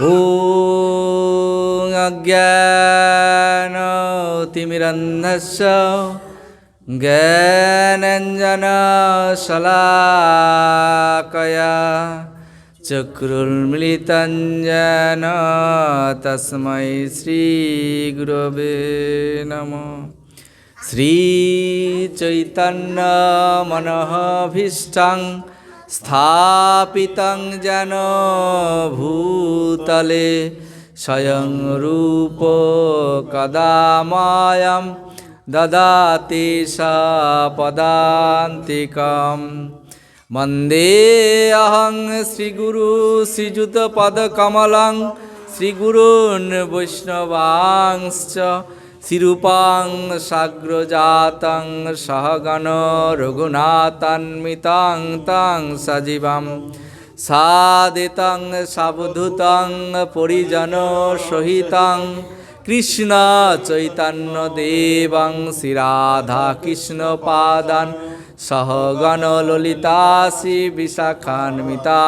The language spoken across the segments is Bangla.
ॐ अज्ञानतिमिरन्धस्य ज्ञानञ्जनशलाकया चक्रुर्मिलितं येन तस्मै श्रीगुरवे नमः স্থাপিতং যেন ভূতলে স্বয়ং রূপ কদামায়ম দদাতি সদান্তিকম মন্দে অহং শ্রীগুরু শ্রীযুতপদকমলং শ্রীগুরুন বৈষ্ণবাংশ্চ শিরূপাং সাগ্রজাতং সহগণ রঘুনাথান্বিতাং তাং সজীবম সাদিতং সাবধুতং পরিজন সহিতং কৃষ্ণ চৈতন্য দেবং শ্রীরাধা কৃষ্ণ পাদান সহগণ ললিতা শ্রী বিশাখান্বিতাংশ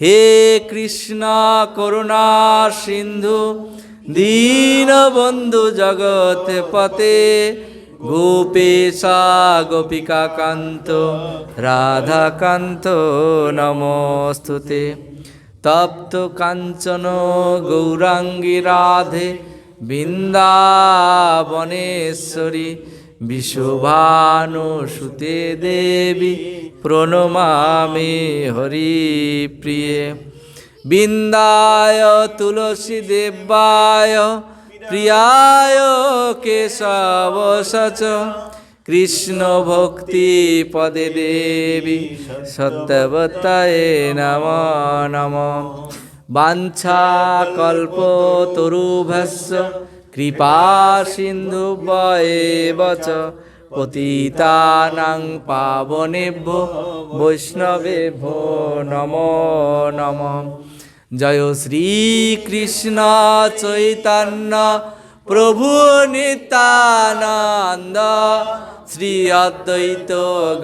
হে কৃষ্ণ করুণা সিন্ধু দীনবন্ধু জগৎ পতে গোপেশা গোপিকা কান্ত রাধাকান্ত নমস্তুতে। তপ্ত কাঞ্চন গৌরাঙ্গী রাধে, বৃন্দাবনেশ্বরী বিশ্বভানুসুতে দেবী, প্রণমামি হরিপ্রিয়ে। বৃন্দায় তুলসী দেবায় প্রিয়ায় কেশব সচ, কৃষ্ণ ভক্তি পদে দেবী সত্যবতায় নম নম। বাঞ্ছা কল্প তরুভস্য, কৃপা সিন্ধু বচ, পতিতানাং পাবনেভ্য, বৈষ্ণবেভ্যো নম নম। জয় শ্রীকৃষ্ণ চৈতন্য প্রভু নিত্যানন্দ। শ্রী অদ্বৈত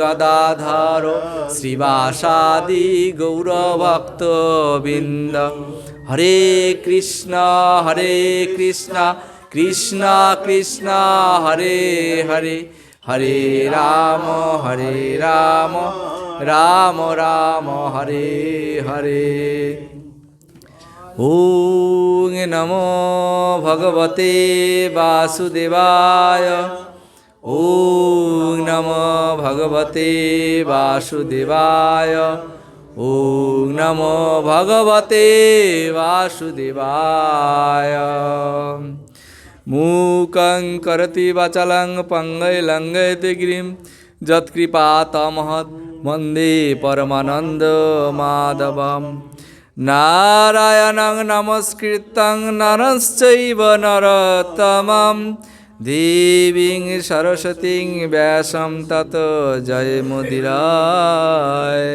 গদাধর, শ্রীবাসাদি গৌরভক্তবৃন্দ। হরে কৃষ্ণ হরে কৃষ্ণ কৃষ্ণ কৃষ্ণ, হরে হরে। হরে রাম হরে রাম রাম রাম, হরে হরে। ॐ नमो भगवते वासुदेवाय ॐ नमो भगवते वासुदेवाय ॐ नमो भगवते वासुदेवाय मूकं करति वचलं पङ्गैलङ्गयति गिरिं यत्कृपातमहत् वन्दे परमानन्दमाधवम् নারায়ণং নমস্কৃতং নরশ্চৈব নরতমম দেবীং সরস্বতীং ব্যাসম তত জয় মুদিরায়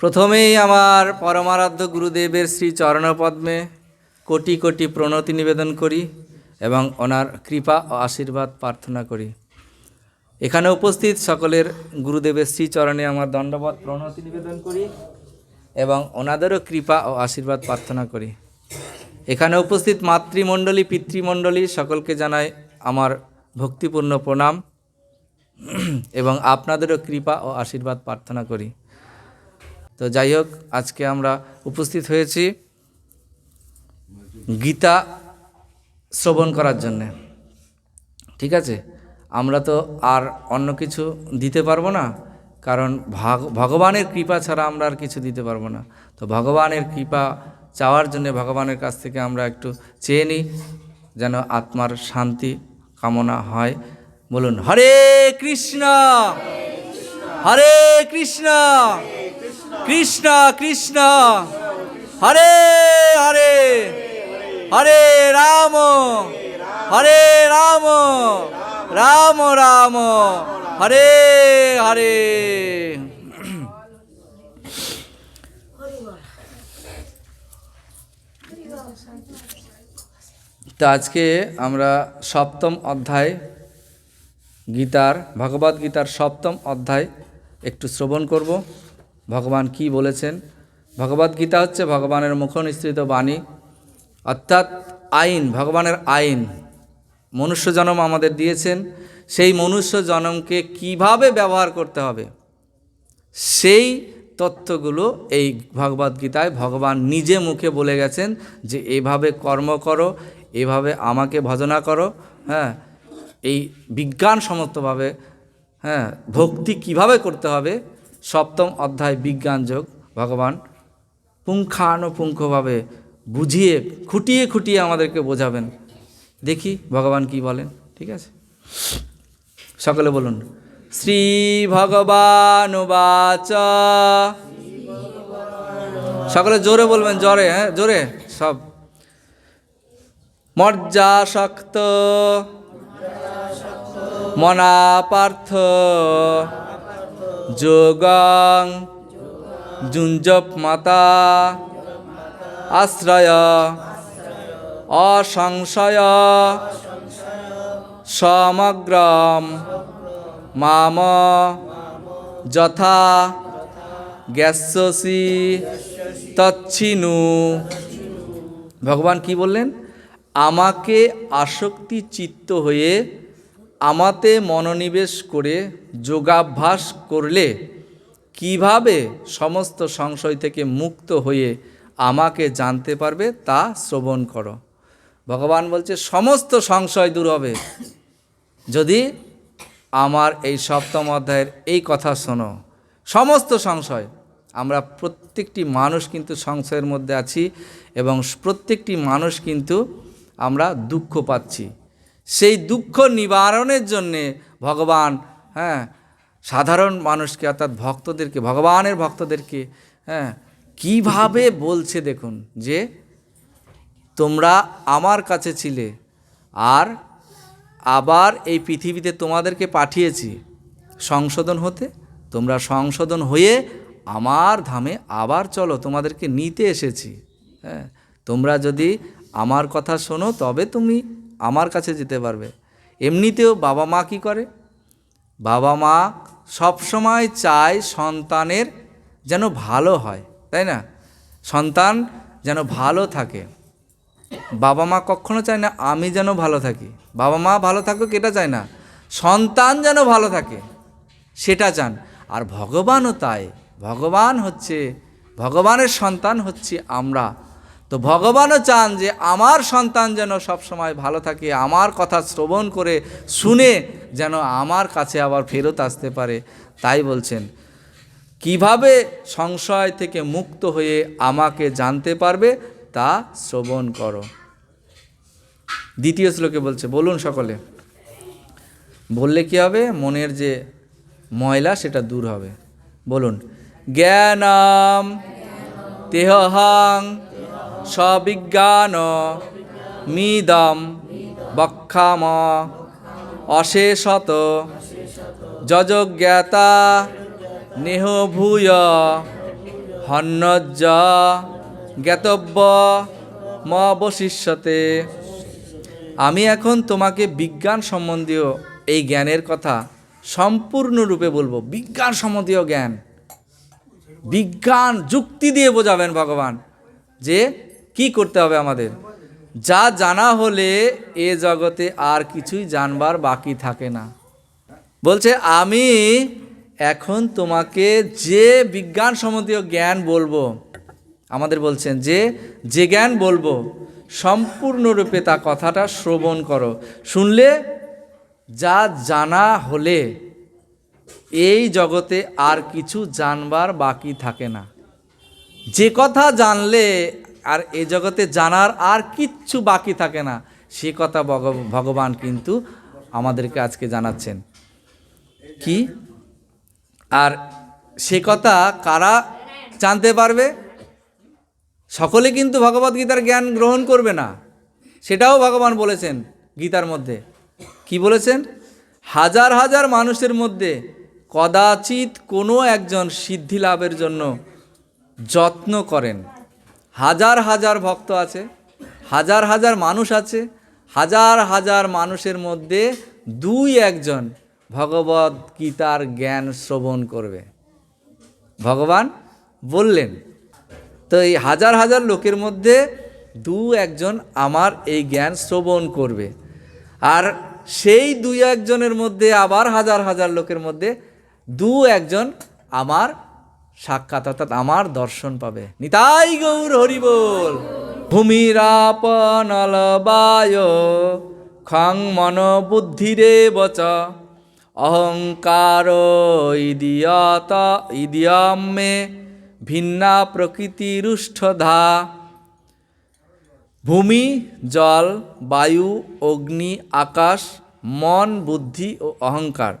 প্রথমেই আমার পরমারাধ্য গুরুদেবের শ্রী চরণপদ্মে কোটি কোটি প্রণতি নিবেদন করি এবং ওনার কৃপা ও আশীর্বাদ প্রার্থনা করি এখানে উপস্থিত সকলের গুরুদেবের শ্রীচরণে আমার দণ্ডবত প্রণতি নিবেদন করি এবং ওনাদেরও কৃপা ও আশীর্বাদ প্রার্থনা করি। এখানে উপস্থিত মাতৃমণ্ডলী, পিতৃমণ্ডলী সকলকে জানাই আমার ভক্তিপূর্ণ প্রণাম এবং আপনাদেরও কৃপা ও আশীর্বাদ প্রার্থনা করি। তো যাই হোক, আজকে আমরা উপস্থিত হয়েছি গীতা শ্রবণ করার জন্যে। ঠিক আছে? আমরা তো আর অন্য কিছু দিতে পারব না, কারণ ভাগ- ভগবানের কৃপা ছাড়া আমরা আর কিছু দিতে পারব না। তো ভগবানের কৃপা চাওয়ার জন্য ভগবানের কাছ থেকে আমরা একটু চেয়ে নিই, যেন আত্মার শান্তি কামনা হয়। বলুন, হরে কৃষ্ণ! হরে কৃষ্ণ! কৃষ্ণ কৃষ্ণ! হরে হরে! হরে রাম! হরে রাম! রাম রাম। হরে হরে। তো আজকে আমরা সপ্তম অধ্যায় গীতার ভগবদ গীতার সপ্তম অধ্যায় একটু শ্রবণ করব। ভগবান কি বলেছেন? ভগবদ্গীতা হচ্ছে ভগবানের মুখনিসৃত বাণী, অর্থাৎ আইন, ভগবানের আইন। মনুষ্য জন্ম আমাদের দিয়েছেন, সেই মনুষ্য জন্মকে কীভাবে ব্যবহার করতে হবে? সেই তত্ত্বগুলো এই ভগবদ্গীতায় ভগবান নিজে মুখে বলে গেছেন যে, এভাবে কর্ম করো, এভাবে আমাকে ভজনা করো। হ্যাঁ এই বিজ্ঞানসম্মতভাবে হ্যাঁ ভক্তি কীভাবে করতে হবে? সপ্তম অধ্যায় বিজ্ঞান যোগ, ভগবান পুঙ্খানুপুঙ্খভাবে বুঝিয়ে, খুঁটিয়ে খুঁটিয়ে আমাদেরকে বোঝাবেন। দেখি ভগবান কি বলেন, ঠিক আছে? সকলে বলুন, শ্রী ভগবান বাচ সকলে জোরে বলবেন, জোরে হ্যাঁ জোরে, সব। মর্যাসক্ত। মনা পার্থ যোগং। যুঞ্জপ মাতা আশ্রয়। অসংশয়। সমগ্রম মাম যথা গ্যাসি তচ্ছিনু। ভগবান কি বললেন? আমাকে আসক্তি চিত্ত হয়ে আমাতে মনোনিবেশ করে যোগাভ্যাস করলে কীভাবে সমস্ত সংশয় থেকে মুক্ত হয়ে আমাকে জানতে পারবে তা শ্রবণ করো। ভগবান বলছে, সমস্ত সংশয় দূর হবে। যদি আমার এই সপ্তম অধ্যায়ের এই কথা শোনো, সমস্ত সংশয়। আমরা প্রত্যেকটি মানুষ কিন্তু সংশয়ের মধ্যে আছি এবং প্রত্যেকটি মানুষ কিন্তু আমরা দুঃখ পাচ্ছি। সেই দুঃখ নিবারণের জন্যে ভগবান হ্যাঁ সাধারণ মানুষকে অর্থাৎ ভক্তদেরকে, ভগবানের ভক্তদেরকে হ্যাঁ কীভাবে বলছে দেখুন যে তোমরা আমার কাছে ছিলে, আর আবার এই পৃথিবীতে তোমাদেরকে পাঠিয়েছি। সংশোধন হতে তোমরা সংশোধন হয়ে আমার ধামে আবার চলো, তোমাদেরকে নিতে এসেছি। হ্যাঁ তোমরা যদি আমার কথা শোনো, তবে তুমি আমার কাছে যেতে পারবে। এমনিতেও বাবা মা কি করে? বাবা মা সবসময় চায় সন্তানের যেন ভালো হয়, তাই না? সন্তান যেন ভালো থাকে। বাবা মা কখনো চায় না আমি যেন ভালো থাকি। বাবা মা ভালো থাকুক এটা চায় না। সন্তান যেন ভালো থাকে, সেটা চান। আর ভগবানও তাই। ভগবান হচ্ছে, ভগবানের সন্তান হচ্ছে আমরা। তো ভগবানও চান যে আমার সন্তান যেন সবসময় ভালো থাকে, আমার কথা শ্রবণ করে, শুনে যেন আমার কাছে আবার ফেরত আসতে পারে। তাই বলছেন, কীভাবে সংশয় থেকে মুক্ত হয়ে আমাকে জানতে পারবে তা শ্রবণ করো। দ্বিতীয় শ্লোকে বলছে, বলুন সকলে। বললে কি হবে? মনের যে ময়লা, সেটা দূর হবে। বলুন, জ্ঞানম তেহং সবিজ্ঞান মিদম বক্ষাম অশেষত যজজ্ঞাতা নেহ ভূয় জ্ঞাতব্য ম অবশিষ্যতে আমি এখন তোমাকে বিজ্ঞান সম্বন্ধীয় এই জ্ঞানের কথা সম্পূর্ণরূপে বলব। বিজ্ঞান সম্বন্ধীয় জ্ঞান। বিজ্ঞান যুক্তি দিয়ে বোঝাবেন ভগবান যে কি করতে হবে আমাদের। যা জানা হলে এ জগতে আর কিছুই জানবার বাকি থাকে না। বলছে, আমি এখন তোমাকে যে বিজ্ঞান সম্বন্ধীয় জ্ঞান বলব, আমাদের বলছেন যে যে জ্ঞান বলব সম্পূর্ণরূপে তা কথাটা শ্রবণ করো। শুনলে যা জানা হলে এই জগতে আর কিছু জানবার বাকি থাকে না। যে কথা জানলে আর এ জগতে জানার আর কিচ্ছু বাকি থাকে না, সে কথা ভগ- ভগবান কিন্তু আমাদেরকে আজকে জানাচ্ছেন। কি? আর সে কথা কারা জানতে পারবে? সকলে কিন্তু ভগবদ্গীতার জ্ঞান গ্রহণ করবে না। সেটাও ভগবান বলেছেন গীতার মধ্যে। কি বলেছেন? হাজার হাজার মানুষের মধ্যে কদাচিৎ কোনো একজন সিদ্ধি লাভের জন্য যত্ন করেন। হাজার হাজার ভক্ত আছে, হাজার হাজার মানুষ আছে, হাজার হাজার মানুষের মধ্যে দুই একজন ভগবত গীতার জ্ঞান শ্রবণ করবে। ভগবান বললেন তো এই হাজার হাজার লোকের মধ্যে দু একজন আমার এই জ্ঞান শ্রবণ করবে। আর সেই দুই একজনের মধ্যে আবার হাজার হাজার লোকের মধ্যে দু একজন আমার সাক্ষাৎ অর্থাৎ আমার দর্শন পাবে। নিতাই গৌর হরিবোল ভূমিরাপনলবায় খং মন বুদ্ধিরে বচ। অহংকার ইদিয়ত ইদিয়মে ভিন্না প্রকৃতিরুষ্ঠধা ভূমি, জল, বায়ু, অগ্নি, আকাশ, মন, বুদ্ধি ও অহংকার।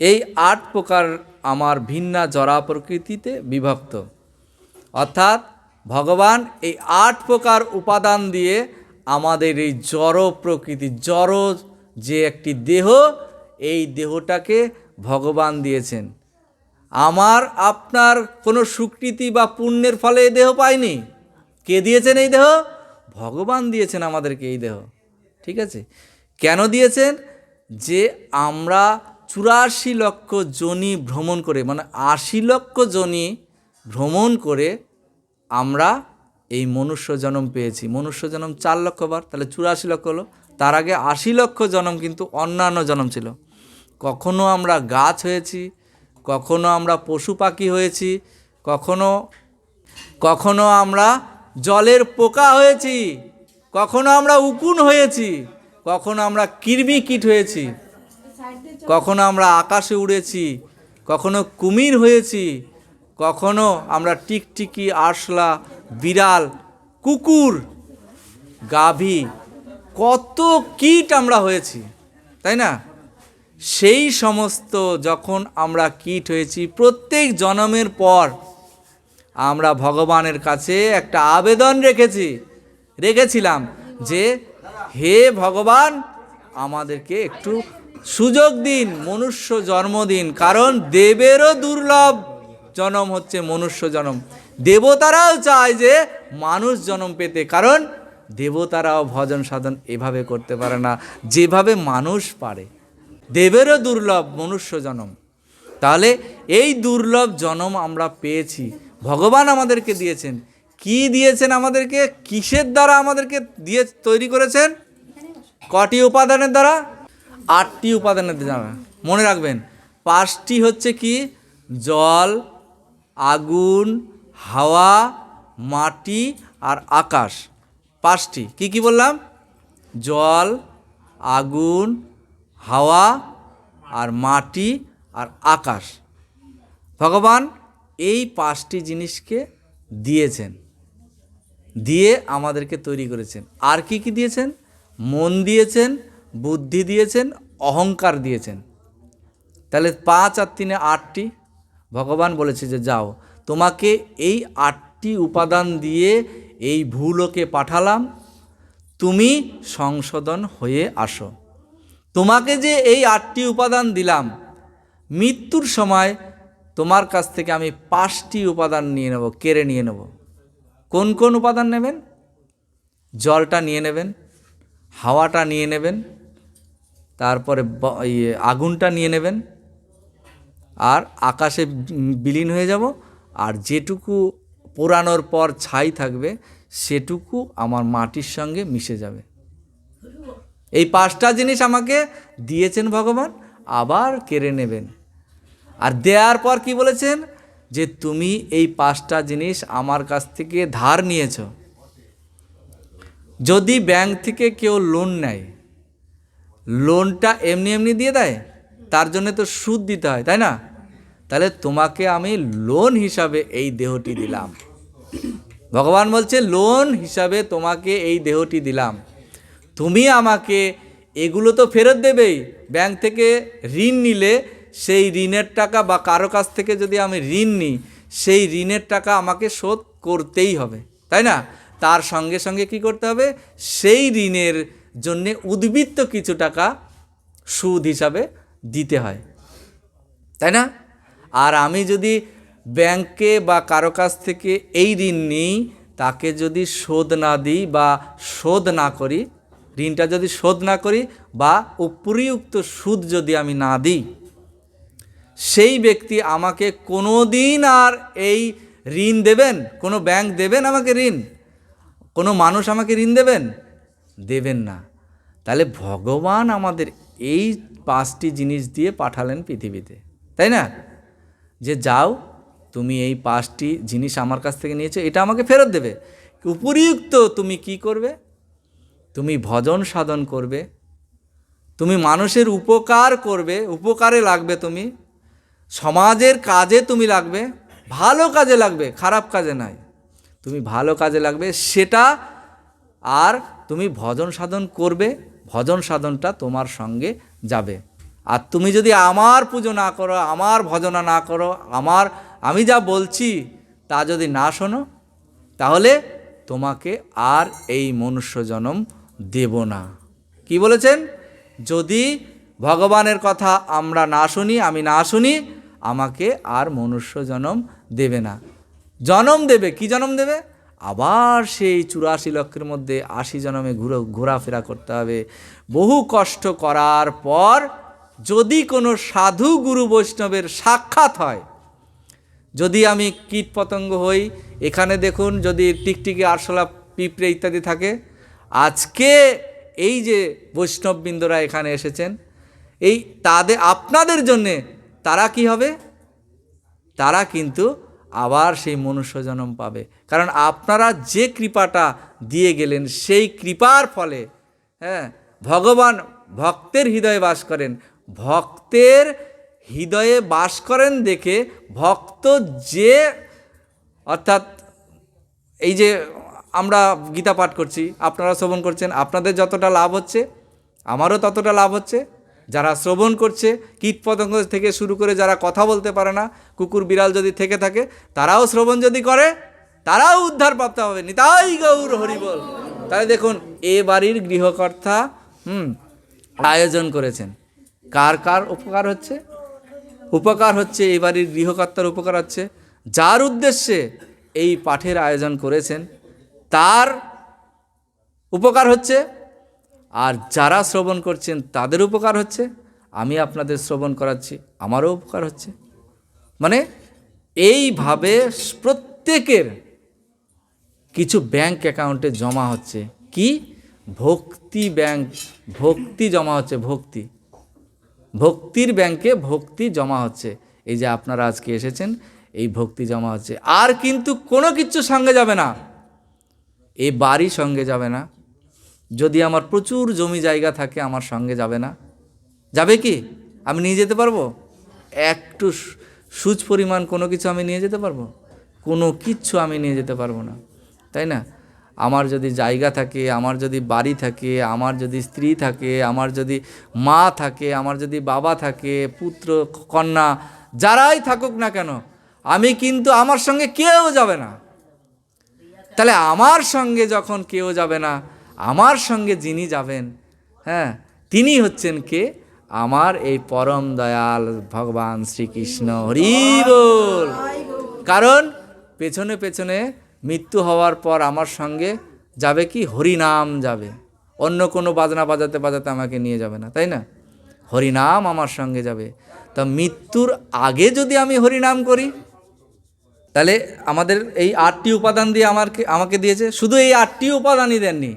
এই আট প্রকার আমার ভিন্না জরা প্রকৃতিতে বিভক্ত। অর্থাৎ ভগবান এই আট প্রকার উপাদান দিয়ে আমাদের এই জড় প্রকৃতি, জড় যে একটি দেহ, এই দেহটাকে ভগবান দিয়েছেন। আমার, আপনার কোনো সুকৃতি বা পুণ্যের ফলে এই দেহ পাইনি। কে দিয়েছেন এই দেহ? ভগবান দিয়েছেন আমাদেরকে এই দেহ। ঠিক আছে? কেন দিয়েছেন? যে আমরা চুরাশি লক্ষ জনি ভ্রমণ করে মানে আশি লক্ষ জনি ভ্রমণ করে আমরা এই মনুষ্য জনম পেয়েছি। মনুষ্য জনম চার লক্ষ বার, তাহলে চুরাশি লক্ষ হলো। তার আগে আশি লক্ষ জনম কিন্তু অন্যান্য জনম ছিল। কখনো আমরা গাছ হয়েছি কখনো আমরা পশু পাখি হয়েছি, কখনো কখনো আমরা জলের পোকা হয়েছি, কখনো আমরা উকুন হয়েছি, কখনো আমরা কৃমি কীট হয়েছি, কখনো আমরা আকাশে উড়েছি, কখনো কুমির হয়েছি, কখনো আমরা টিকটিকি, আরশলা, বিড়াল, কুকুর, গাভী, কত কীট আমরা হয়েছি, তাই না? সেই সমস্ত যখন আমরা কীট হয়েছি, প্রত্যেক জন্মের পর আমরা ভগবানের কাছে একটা আবেদন রেখেছি, রেখেছিলাম যে হে ভগবান, আমাদেরকে একটু সুযোগ দিন, মনুষ্য জন্ম দিন। কারণ দেবেরও দুর্লভ জন্ম হচ্ছে মনুষ্য জন্ম। দেবতারাও চায় যে মানুষ জন্ম পেতে। কারণ দেবতারাও ভজন সাধন এভাবে করতে পারে না। যেভাবে মানুষ পারে। দেবেরও দুর্লভ মনুষ্য জন্ম। তাহলে এই দুর্লভ জন্ম আমরা পেয়েছি। ভগবান আমাদেরকে দিয়েছেন। কি দিয়েছেন আমাদেরকে? কিসের দ্বারা আমাদেরকে দিয়ে তৈরি করেছেন? কটি উপাদানের দ্বারা? আটটি উপাদানের দ্বারা। মনে রাখবেন, পাঁচটি হচ্ছে কি? জল, আগুন, হাওয়া, মাটি আর আকাশ। পাঁচটি। কি কি বললাম? জল, আগুন হাওয়া আর মাটি আর আকাশ। ভগবান এই পাঁচটি জিনিসকে দিয়েছেন, দিয়ে আমাদেরকে তৈরি করেছেন। আর কি কি দিয়েছেন? মন দিয়েছেন, বুদ্ধি দিয়েছেন, অহংকার দিয়েছেন। তাহলে পাঁচ আর তিনে আটটি। ভগবান বলেছে যে, যাও, তোমাকে এই আটটি উপাদান দিয়ে এই ভুলোকে পাঠালাম। তুমি সংশোধন হয়ে আসো। তোমাকে যে এই আটটি উপাদান দিলাম, মৃত্যুর সময় তোমার কাছ থেকে আমি পাঁচটি উপাদান নিয়ে নেব, কেড়ে নিয়ে নেব। কোন কোন উপাদান নেবেন? জলটা নিয়ে নেবেন, হাওয়াটা নিয়ে নেবেন, তারপরে ইয়ে আগুনটা নিয়ে নেবেন, আর আকাশে বিলীন হয়ে যাব, আর যেটুকু পোড়ানোর পর ছাই থাকবে, সেটুকু আমার মাটির সঙ্গে মিশে যাবে। এই পাঁচটা জিনিস আমাকে দিয়েছেন ভগবান, আবার কেড়ে নেবেন। আর দেওয়ার পর কি বলেছেন? যে তুমি এই পাঁচটা জিনিস আমার কাছ থেকে ধার নিয়েছ। যদি ব্যাংক থেকে কেউ লোন নেয়, লোনটা এমনি এমনি দিয়ে দেয়, তার জন্য তো সুদ দিতে হয়, তাই না? তাহলে তোমাকে আমি লোন হিসাবে এই দেহটি দিলাম। ভগবান বলছে, লোন হিসাবে তোমাকে এই দেহটি দিলাম। তুমি আমাকে এগুলো তো ফেরত দেবেই। ব্যাংক থেকে ঋণ নিলে সেই ঋণের টাকা বা কারও কাছ থেকে যদি আমি ঋণ নিই, সেই ঋণের টাকা আমাকে শোধ করতেই হবে, তাই না? তার সঙ্গে সঙ্গে কি করতে হবে? সেই ঋণের জন্যে উদ্বৃত্ত কিছু টাকা সুদ হিসাবে দিতে হয়, তাই না? আর আমি যদি ব্যাংকে বা কারও কাছ থেকে এই ঋণ নিই, তাকে যদি শোধ না দিই বা শোধ না করি ঋণটা যদি শোধ না করি বা উপরিউক্ত সুদ যদি আমি না দিই, সেই ব্যক্তি আমাকে কোনো দিন আর এই ঋণ দেবেন, কোনো ব্যাংক দেবেন আমাকে ঋণ, কোনো মানুষ আমাকে ঋণ দেবেন? দেবেন না। তাহলে ভগবান আমাদের এই পাঁচটি জিনিস দিয়ে পাঠালেন পৃথিবীতে, তাই না? যে যাও, তুমি এই পাঁচটি জিনিস আমার কাছ থেকে নিয়েছো, এটা আমাকে ফেরত দেবে। উপরিউক্ত তুমি কি করবে? তুমি ভজন সাধন করবে, তুমি মানুষের উপকার করবে, উপকারে লাগবে তুমি, সমাজের কাজে তুমি লাগবে, ভালো কাজে লাগবে, খারাপ কাজে নাই। তুমি ভালো কাজে লাগবে, সেটা আর তুমি ভজন সাধন করবে, ভজন সাধনটা তোমার সঙ্গে যাবে। আর তুমি যদি আমার পুজো না করো, আমার ভজনা না করো, আমার, আমি যা বলছি তা যদি না শোনো, তাহলে তোমাকে আর এই মনুষ্য জন্ম দেব না। কি বলেছেন? যদি ভগবানের কথা আমরা না শুনি, আমি না শুনি, আমাকে আর মনুষ্য জন্ম দেবে না। জন্ম দেবে, কি জন্ম দেবে? আবার সেই চুরাশি লক্ষের মধ্যে আশি জন্মে ঘুরে, ঘোরাফেরা করতে হবে। বহু কষ্ট করার পর যদি কোনো সাধু গুরু বৈষ্ণবের সাক্ষাৎ হয়, যদি আমি কীট পতঙ্গ হই, এখানে দেখুন যদি টিকটিকি আরশোলা পিঁপড়ে ইত্যাদি থাকে আজকে এই যে বৈষ্ণববৃন্দরা এখানে এসেছেন, এই তাদের আপনাদের জন্যে তারা কি হবে? তারা কিন্তু আবার সেই মনুষ্য জন্ম পাবে। কারণ আপনারা যে কৃপাটা দিয়ে গেলেন, সেই কৃপার ফলে হ্যাঁ ভগবান ভক্তের হৃদয়ে বাস করেন। ভক্তের হৃদয়ে বাস করেন দেখে ভক্ত যে, অর্থাৎ এই যে আমরা গীতা পাঠ করছি, আপনারা শ্রবণ করছেন, আপনাদের যতটা লাভ হচ্ছে, আমারও ততটা লাভ হচ্ছে। যারা শ্রবণ করছে কীটপতঙ্গ থেকে শুরু করে যারা কথা বলতে পারে না, কুকুর, বিড়াল যদি থেকে থাকে, তারাও শ্রবণ যদি করে, তারাও উদ্ধার প্রাপ্ত হবে। নিতাই গৌর হরিবল তাহলে দেখুন, এ বাড়ির গৃহকর্তা, হুম, আয়োজন করেছেন। কার কার উপকার হচ্ছে? উপকার হচ্ছে এই বাড়ির গৃহকর্তার উপকার হচ্ছে। যার উদ্দেশ্যে এই পাঠের আয়োজন করেছেন তার উপকার হচ্ছে, আর যারা শ্রবণ করছেন তাদের উপকার হচ্ছে, আমি আপনাদের শ্রবণ করাচ্ছি, আমারও উপকার হচ্ছে। মানে এইভাবে প্রত্যেকের কিছু ব্যাংক অ্যাকাউন্টে জমা হচ্ছে। কি? ভক্তি ব্যাংক, ভক্তি জমা হচ্ছে, ভক্তি। ভক্তির ব্যাংকে ভক্তি জমা হচ্ছে। এই যে আপনারা আজকে এসেছেন, এই ভক্তি জমা হচ্ছে। আর কিন্তু কোনো কিছু সঙ্গে যাবে না। এই বাড়ি সঙ্গে যাবে না। যদি আমার প্রচুর জমি জায়গা থাকে, আমার সঙ্গে যাবে না। যাবে কি? আমি নিয়ে যেতে পারব? একটু সুচ পরিমাণ কোনো কিছু আমি নিয়ে যেতে পারব? কোনো কিচ্ছু আমি নিয়ে যেতে পারব না। তাই না? আমার যদি জায়গা থাকে, আমার যদি বাড়ি থাকে, আমার যদি স্ত্রী থাকে, আমার যদি মা থাকে, আমার যদি বাবা থাকে, পুত্র কন্যা, যারাই থাকুক না কেন, আমি কিন্তু আমার সঙ্গে কেউ যাবে না। তাহলে আমার সঙ্গে যখন কেউ যাবে না, আমার সঙ্গে যিনি যাবেন হ্যাঁ তিনি হচ্ছেন কে? আমার এই পরম দয়াল ভগবান শ্রীকৃষ্ণ হরি বল। কারণ পেছনে পেছনে মৃত্যু হওয়ার পর আমার সঙ্গে যাবে কি? হরিনাম যাবে। অন্য কোনো বাজনা বাজাতে বাজাতে আমাকে নিয়ে যাবে না, তাই না? হরিনাম আমার সঙ্গে যাবে। তা মৃত্যুর আগে যদি আমি হরিনাম করি তাহলে আমাদের এই আটটি উপাদান দিয়ে আমাকে আমাকে দিয়েছে। শুধু এই আটটি উপাদানই দেননি।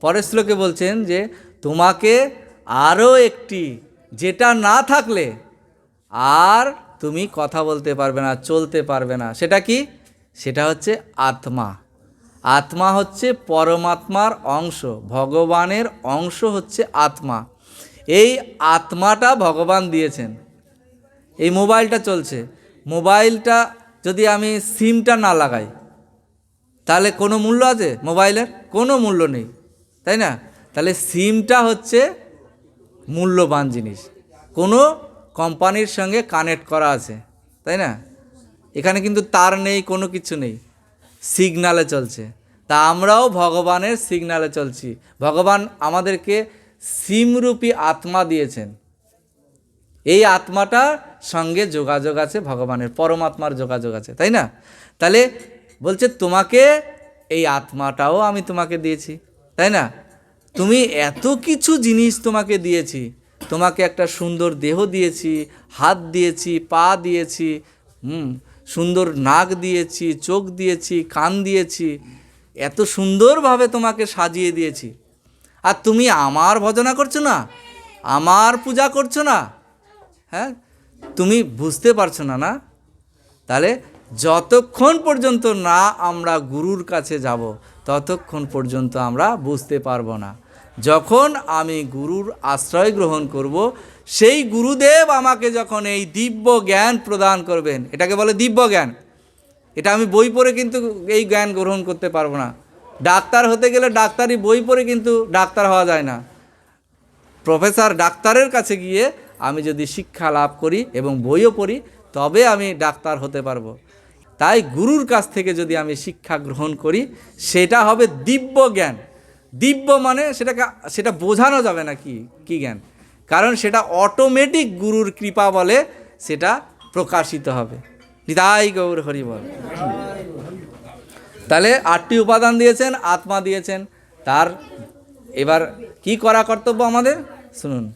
পরের শ্লোকে বলছেন যে, তোমাকে আরও একটি, যেটা না থাকলে আর তুমি কথা বলতে পারবে না, চলতে পারবে না। সেটা কি? সেটা হচ্ছে আত্মা। আত্মা হচ্ছে পরমাত্মার অংশ। ভগবানের অংশ হচ্ছে আত্মা। এই আত্মাটা ভগবান দিয়েছেন। এই মোবাইলটা চলছে। মোবাইলটা যদি আমি সিমটা না লাগাই, তাহলে কোনো মূল্য আছে? মোবাইলের কোনো মূল্য নেই, তাই না? তাহলে সিমটা হচ্ছে মূল্যবান জিনিস। কোনো কোম্পানির সঙ্গে কানেক্ট করা আছে, তাই না? এখানে কিন্তু তার নেই, কোনো কিছু নেই। সিগনালে চলছে। তা আমরাও ভগবানের সিগনালে চলছি। ভগবান আমাদেরকে সিমরূপী আত্মা দিয়েছেন। এই আত্মাটার সঙ্গে যোগাযোগ আছে, ভগবানের পরমাত্মার যোগাযোগ আছে, তাই না? তাহলে বলছে, তোমাকে এই আত্মাটাও আমি তোমাকে দিয়েছি, তাই না? তুমি এত কিছু জিনিস তোমাকে দিয়েছি, তোমাকে একটা সুন্দর দেহ দিয়েছি, হাত দিয়েছি, পা দিয়েছি, হুম, সুন্দর নাক দিয়েছি, চোখ দিয়েছি, কান দিয়েছি, এত সুন্দরভাবে তোমাকে সাজিয়ে দিয়েছি। আর তুমি আমার ভজনা করছ না? আমার পূজা করছ না? হ্যাঁ? তুমি বুঝতে পারছ না না? তাহলে যতক্ষণ পর্যন্ত না আমরা গুরুর কাছে যাব, ততক্ষণ পর্যন্ত আমরা বুঝতে পারব না। যখন আমি গুরুর আশ্রয় গ্রহণ করব, সেই গুরুদেব আমাকে যখন এই দিব্য জ্ঞান প্রদান করবেন, এটাকে বলে দিব্য জ্ঞান। এটা আমি বই পড়ে কিন্তু এই জ্ঞান গ্রহণ করতে পারব না। ডাক্তার হতে গেলে ডাক্তারি বই পড়ে কিন্তু ডাক্তার হওয়া যায় না। প্রফেসর ডাক্তারের কাছে গিয়ে আমি যদি শিক্ষা লাভ করি এবং বইও পড়ি, তবে আমি ডাক্তার হতে পারব। তাই গুরুর কাছ থেকে যদি আমি শিক্ষা গ্রহণ করি, সেটা হবে দিব্য জ্ঞান। দিব্য মানে সেটাকে, সেটা বোঝানো যাবে না কি, কী জ্ঞান। কারণ সেটা অটোমেটিক গুরুর কৃপা বলে সেটা প্রকাশিত হবে। নিতাই গৌর হরি বল। তাহলে আটটি উপাদান দিয়েছেন, আত্মা দিয়েছেন। তার এবার কি করা কর্তব্য আমাদের? শুনুন।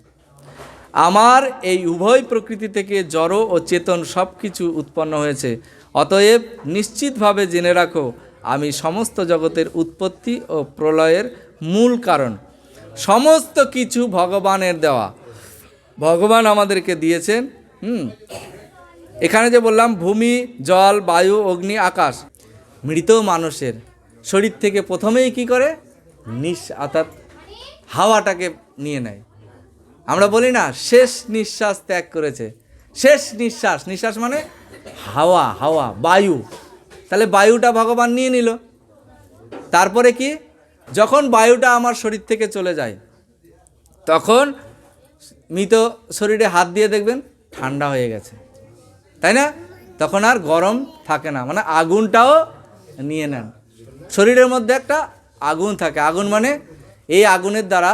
আমার এই উভয় প্রকৃতি থেকে জড় ও চেতন সব কিছু উৎপন্ন হয়েছে। অতএব নিশ্চিতভাবে জেনে রাখো, আমি সমস্ত জগতের উৎপত্তি ও প্রলয়ের মূল কারণ। সমস্ত কিছু ভগবানের দেওয়া। ভগবান আমাদেরকে দিয়েছেন, হুম। এখানে যে বললাম, ভূমি, জল, বায়ু, অগ্নি, আকাশ, মৃত মানুষের। শরীর থেকে প্রথমেই কি করে? নিঃ অর্থাৎ হাওয়াটাকে নিয়ে নেয়। আমরা বলি না, শেষ নিঃশ্বাস ত্যাগ করেছে। শেষ নিঃশ্বাস নিঃশ্বাস মানে হাওয়া হাওয়া, বায়ু। তাহলে বায়ুটা ভগবান নিয়ে নিল। তারপরে কি? যখন বায়ুটা আমার শরীর থেকে চলে যায়, তখন মৃত শরীরে হাত দিয়ে দেখবেন ঠান্ডা হয়ে গেছে। তাই না? তখন আর গরম থাকে না মানে আগুনটাও নিয়ে নেন। শরীরের মধ্যে একটা আগুন থাকে। আগুন মানে এই আগুনের দ্বারা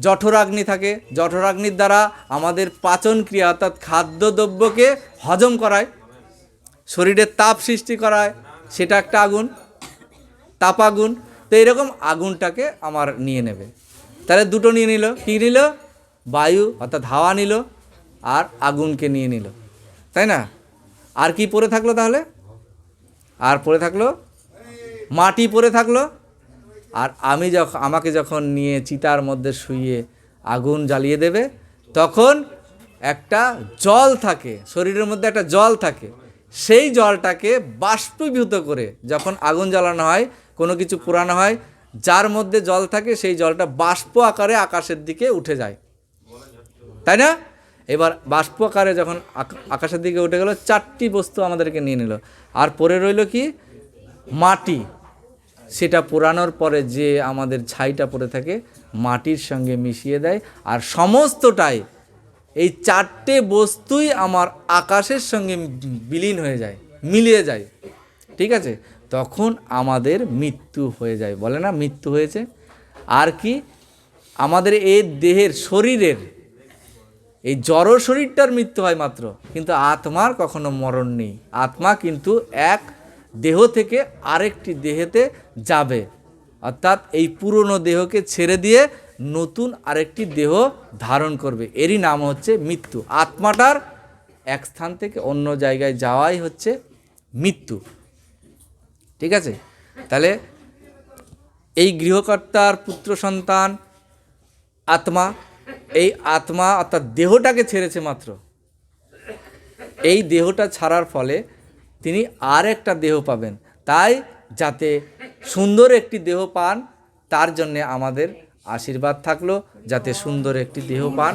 জঠরাগ্নি থাকে। জঠরাগ্নির দ্বারা আমাদের পাচন ক্রিয়া অর্থাৎ খাদ্যদ্রব্যকে হজম করায় শরীরের তাপ সৃষ্টি করায়, সেটা একটা আগুন তাপ আগুন তো এরকম আগুনটাকে আমার নিয়ে নেবে। তাহলে দুটো নিয়ে নিল। কী নিল? বায়ু অর্থাৎ হাওয়া নিল আর আগুনকে নিয়ে নিল। তাই না? আর কি পড়ে থাকল তাহলে? আর পড়ে থাকল? মাটি পড়ে থাকল? আর আমি যখন আমাকে যখন নিয়ে চিতার মধ্যে শুয়ে আগুন জ্বালিয়ে দেবে, তখন একটা জল থাকে, শরীরের মধ্যে একটা জল থাকে। সেই জলটাকে বাষ্পীভূত করে যখন আগুন জ্বালানো হয়, কোনো কিছু পুরানো হয়, যার মধ্যে জল থাকে সেই জলটা বাষ্প আকারে আকাশের দিকে উঠে যায়। তাই না? এবার বাষ্প আকারে যখন আকাশের দিকে উঠে গেল, চারটি বস্তু আমাদেরকে নিয়ে নিল। আর পরে রইল কি? মাটি। সেটা পোড়ানোর পরে যে আমাদের ছাইটা পড়ে থাকে, মাটির সঙ্গে মিশিয়ে দেয়। আর সমস্তটাই, এই চারটে বস্তুই আমার আকাশের সঙ্গে বিলীন হয়ে যায়, মিলিয়ে যায়। ঠিক আছে? তখন আমাদের মৃত্যু হয়ে যায়। বলে না মৃত্যু হয়েছে? আর কি? আমাদের এই দেহের শরীরের, এই জড় শরীরটার মৃত্যু হয় মাত্র। কিন্তু আত্মার কখনো মরণ নেই। আত্মা কিন্তু এক দেহ থেকে আরেকটি দেহেতে যাবে। অর্থাৎ এই পুরনো দেহকে ছেড়ে দিয়ে নতুন আরেকটি দেহ ধারণ করবে। এরই নাম হচ্ছে মৃত্যু। আত্মাটার এক স্থান থেকে অন্য জায়গায় যাওয়াই হচ্ছে মৃত্যু। ঠিক আছে? তাহলে এই গৃহকর্তার পুত্র সন্তান, আত্মা, এই আত্মা অর্থাৎ দেহটাকে ছেড়েছে মাত্র। এই দেহটা ছাড়ার ফলে তিনি আর একটা দেহ পাবেন। তাই যাতে সুন্দর একটি দেহ পান, তার জন্যে আমাদের আশীর্বাদ থাকল, যাতে সুন্দর একটি দেহ পান।